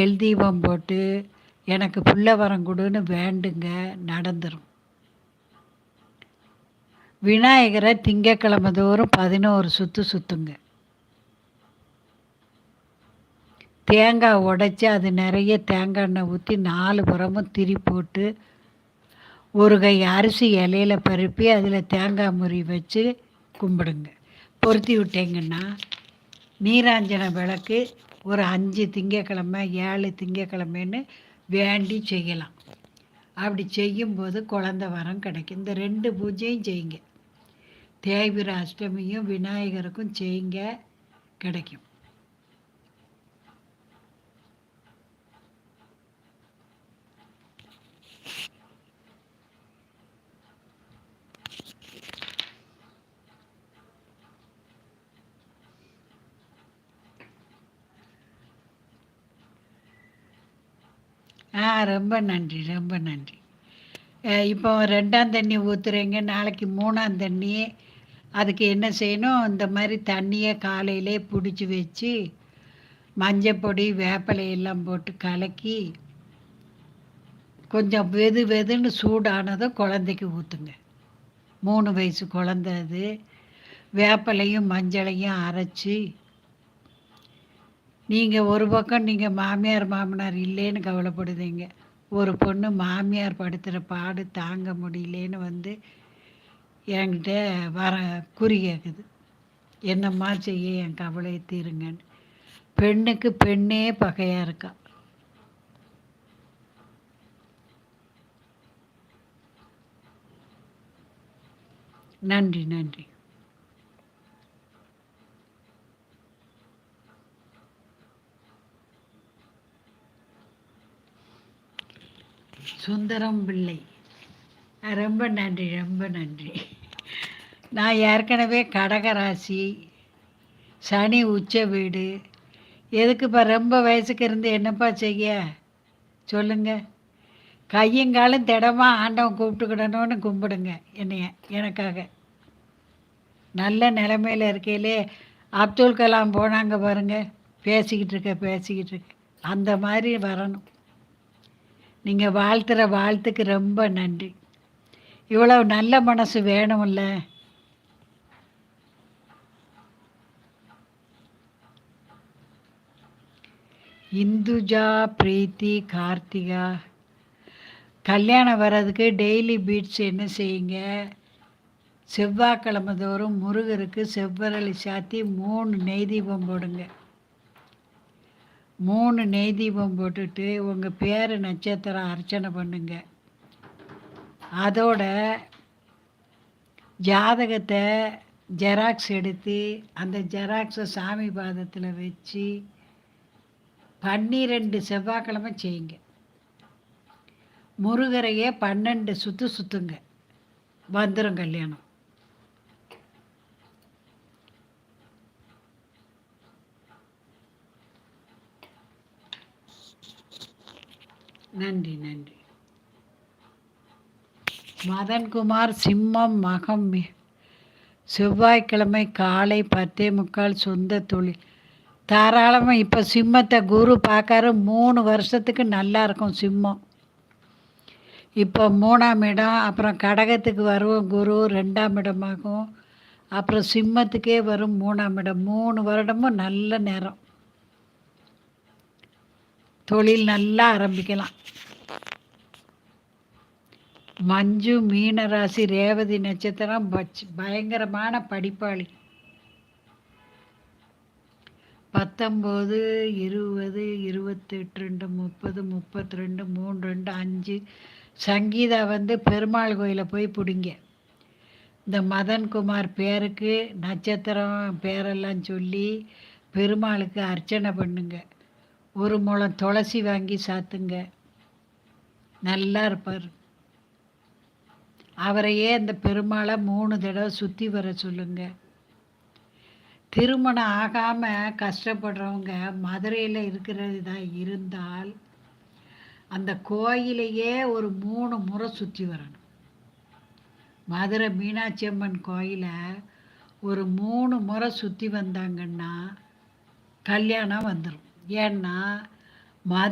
L தீபம் போட்டு எனக்கு புள்ள வரம் கொடுன்னு வேண்டுங்க நடந்துடும் விநாயகரை திங்கக்கிழமை தோறும் பதினோரு சுற்று சுற்றுங்க தேங்காய் உடைச்சி அது நிறைய தேங்காய் எண்ணெய் ஊற்றி நாலு புறமும் திரி போட்டு ஒரு கை அரிசி இலையில பருப்பி அதில் தேங்காய் முறி வச்சு கும்பிடுங்க. பொருத்தி விட்டீங்கன்னா நீராஞ்சன விளக்கு ஒரு அஞ்சு திங்கக்கிழமை ஏழு திங்கக்கிழமைன்னு வேண்டி செய்யலாம். அப்படி செய்யும்போது குழந்த வரம் கிடைக்கும். இந்த ரெண்டு பூஜையும் செய்யுங்க. தேய்பிர அஷ்டமியும் விநாயகருக்கும் செய்யுங்க கிடைக்கும். ஆ ரொம்ப நன்றி ரொம்ப நன்றி. இப்போ ரெண்டாம் தண்ணி ஊற்றுறீங்க நாளைக்கு மூணாம் தண்ணி. அதுக்கு என்ன செய்யணும்? இந்த மாதிரி தண்ணியை காலையிலே பிடிச்சி வச்சு மஞ்சப்பொடி வேப்பிலை எல்லாம் போட்டு கலக்கி கொஞ்சம் வெது வெதுன்னு சூடானதும் குழந்தைக்கு ஊற்றுங்க மூணு வயசு குழந்த அது. வேப்பிலையும் மஞ்சளையும் அரைச்சி நீங்கள் ஒரு பக்கம் நீங்கள் மாமியார் மாமனார் இல்லைன்னு கவலைப்படுதீங்க. ஒரு பொண்ணு மாமியார் படுத்துகிற பாடு தாங்க முடியலேன்னு வந்து என்கிட்ட வர குறி கேட்குது என்னம்மா செய்ய என் கவலையை தீருங்கன்னு. பெண்ணுக்கு பெண்ணே பகையாக இருக்கா? நன்றி நன்றி. சுந்தரம் பிள்ளை. ரொம்ப நன்றி ரொம்ப நன்றி. நான் ஏற்கனவே கடகராசி சனி உச்ச வீடு. எதுக்குப்பா ரொம்ப வயசுக்கு இருந்து என்னப்பா செய்ய? சொல்லுங்க. கையங்காலும் திடமா ஆண்டவன் கூப்பிட்டுக்கிடணும்னு கும்பிடுங்க என்னைய எனக்காக. நல்ல நிலமையில இருக்கையிலே அப்துல் கலாம் போனாங்க பாருங்க. பேசிக்கிட்டு இருக்க பேசிக்கிட்டு இருக்க. அந்த மாதிரி வரணும். நீங்கள் வாழ்த்துற வாழ்த்துக்கு ரொம்ப நன்றி. இவ்வளவு நல்ல மனசு வேணும்ல? இந்துஜா பிரீத்தி கார்த்திகா. கல்யாணம் வர்றதுக்கு டெய்லி பீட்ஸ் என்ன செய்யுங்க? செவ்வாய்க்கிழமை தோறும் முருகருக்கு செவ்வரளி சாத்தி மூணு நெய் தீபம் போடுங்க. மூணு நெய் தீபம் போட்டுட்டு உங்கள் பேர் நட்சத்திரம் அர்ச்சனை பண்ணுங்க. அதோட ஜாதகத்தை ஜெராக்ஸ் எடுத்து அந்த ஜெராக்ஸை சாமி பாதத்தில் வச்சு பன்னிரெண்டு செவ்வாய்க்கிழமை செய்யுங்க. முருகரையே பன்னெண்டு சுற்று சுற்றுங்க வந்துடும் கல்யாணம். நன்றி நன்றி. மதன்குமார் சிம்மம் மகம் செவ்வாய்க்கிழமை காலை பத்தே முக்கால் சொந்த தொழில். தாராளமாக இப்போ சிம்மத்தை குரு பார்க்காரு. மூணு வருஷத்துக்கு நல்லா இருக்கும் சிம்மம். இப்போ மூணாம் இடம் அப்புறம் கடகத்துக்கு வரும் குரு ரெண்டாம் இடமாகும். அப்புறம் சிம்மத்துக்கே வரும் மூணாம் இடம். மூணு வருடமும் நல்ல நேரம். தொழில் நல்லா ஆரம்பிக்கலாம். மஞ்சு மீனராசி ரேவதி நட்சத்திரம் பச்- பயங்கரமான படிப்பாளி. பத்தொம்போது இருபது இருபத்தெட்டு ரெண்டு முப்பது முப்பத்தி ரெண்டு மூணு ரெண்டு அஞ்சு. சங்கீதா வந்து பெருமாள் கோயிலை போய் பிடிங்க. இந்த மதன்குமார் பேருக்கு நட்சத்திரம் பேரெல்லாம் சொல்லி பெருமாளுக்கு அர்ச்சனை பண்ணுங்கள் ஒரு முளம் துளசி வாங்கி சாத்துங்க. நல்லா இருப்பார். அவரையே அந்த பெருமாளை மூணு தடவை சுற்றி வர சொல்லுங்க. திருமணம் ஆகாமல் கஷ்டப்படுறவங்க மதுரையில் இருக்கிறதா இருந்தால் அந்த கோயிலையே ஒரு மூணு முறை சுற்றி வரணும். மதுரை மீனாட்சி அம்மன் கோயிலை ஒரு மூணு முறை சுற்றி வந்தாங்கன்னா கல்யாணம் வந்துடும் ஏன்னா மா